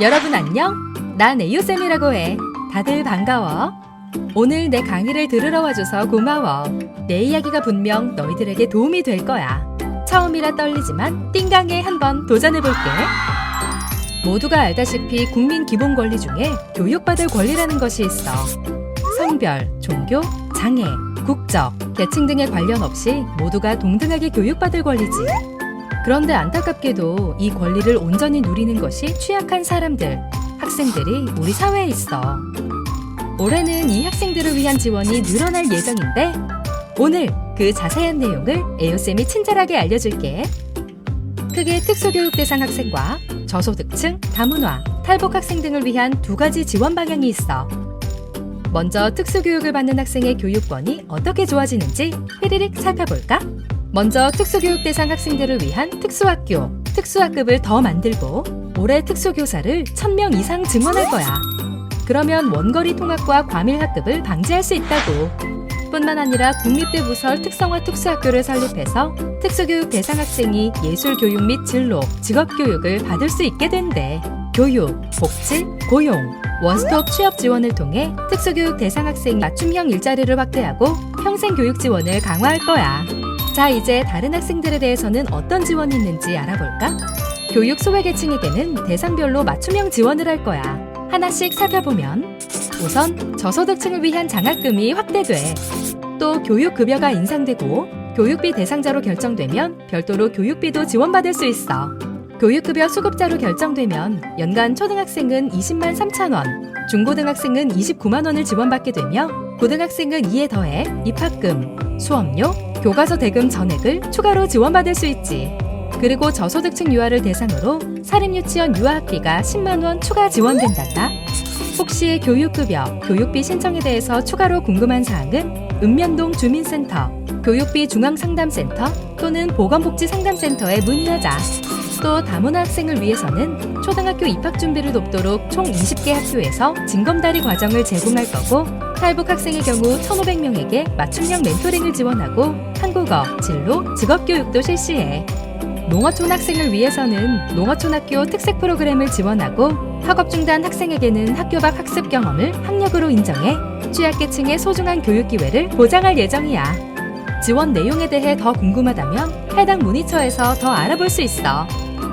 여러분 안녕? 난 에이오쌤이라고 해. 다들 반가워. 오늘 내 강의를 들으러 와줘서 고마워. 내 이야기가 분명 너희들에게 도움이 될 거야. 처음이라 떨리지만 띵강에 한번 도전해볼게. 모두가 알다시피 국민 기본 권리 중에 교육받을 권리라는 것이 있어. 성별, 종교, 장애, 국적, 계층 등에 관련 없이 모두가 동등하게 교육받을 권리지. 그런데 안타깝게도 이 권리를 온전히 누리는 것이 취약한 사람들, 학생들이 우리 사회에 있어. 올해는 이 학생들을 위한 지원이 늘어날 예정인데 오늘 그 자세한 내용을 에오쌤이 친절하게 알려줄게. 크게 특수교육 대상 학생과 저소득층, 다문화, 탈북 학생 등을 위한 두 가지 지원 방향이 있어. 먼저 특수교육을 받는 학생의 교육권이 어떻게 좋아지는지 휘리릭 살펴볼까? 먼저 특수교육 대상 학생들을 위한 특수학교, 특수학급을 더 만들고 올해 특수교사를 1000명 이상 증원할 거야. 그러면 원거리 통학과 과밀 학급을 방지할 수 있다고. 뿐만 아니라 국립대 부설 특성화 특수학교를 설립해서 특수교육 대상 학생이 예술교육 및 진로, 직업교육을 받을 수 있게 된대. 교육, 복지, 고용, 원스톱 취업 지원을 통해 특수교육 대상 학생 맞춤형 일자리를 확대하고 평생 교육 지원을 강화할 거야. 자, 이제 다른 학생들에 대해서는 어떤 지원이 있는지 알아볼까? 교육 소외계층에게는 대상별로 맞춤형 지원을 할 거야. 하나씩 살펴보면 우선 저소득층을 위한 장학금이 확대돼. 또 교육급여가 인상되고 교육비 대상자로 결정되면 별도로 교육비도 지원받을 수 있어. 교육급여 수급자로 결정되면 연간 초등학생은 20만 3천 원, 중고등학생은 29만 원을 지원받게 되며 고등학생은 이에 더해 입학금, 수업료, 교과서 대금 전액을 추가로 지원받을 수 있지. 그리고 저소득층 유아를 대상으로 사립유치원 유아학비가 10만 원 추가 지원된단다. 혹시 교육급여, 교육비 신청에 대해서 추가로 궁금한 사항은 읍면동 주민센터, 교육비 중앙상담센터 또는 보건복지상담센터에 문의하자. 또 다문화 학생을 위해서는 초등학교 입학 준비를 돕도록 총 20개 학교에서 징검다리 과정을 제공할 거고 탈북 학생의 경우 1,500명에게 맞춤형 멘토링을 지원하고 한국어, 진로, 직업교육도 실시해. 농어촌 학생을 위해서는 농어촌 학교 특색 프로그램을 지원하고 학업 중단 학생에게는 학교 밖 학습 경험을 학력으로 인정해 취약계층의 소중한 교육 기회를 보장할 예정이야. 지원 내용에 대해 더 궁금하다면 해당 문의처에서 더 알아볼 수 있어.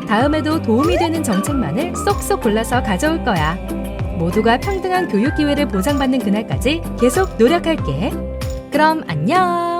다음에도 도움이 되는 정책만을 쏙쏙 골라서 가져올 거야. 모두가 평등한 교육 기회를 보장받는 그날까지 계속 노력할게. 그럼 안녕!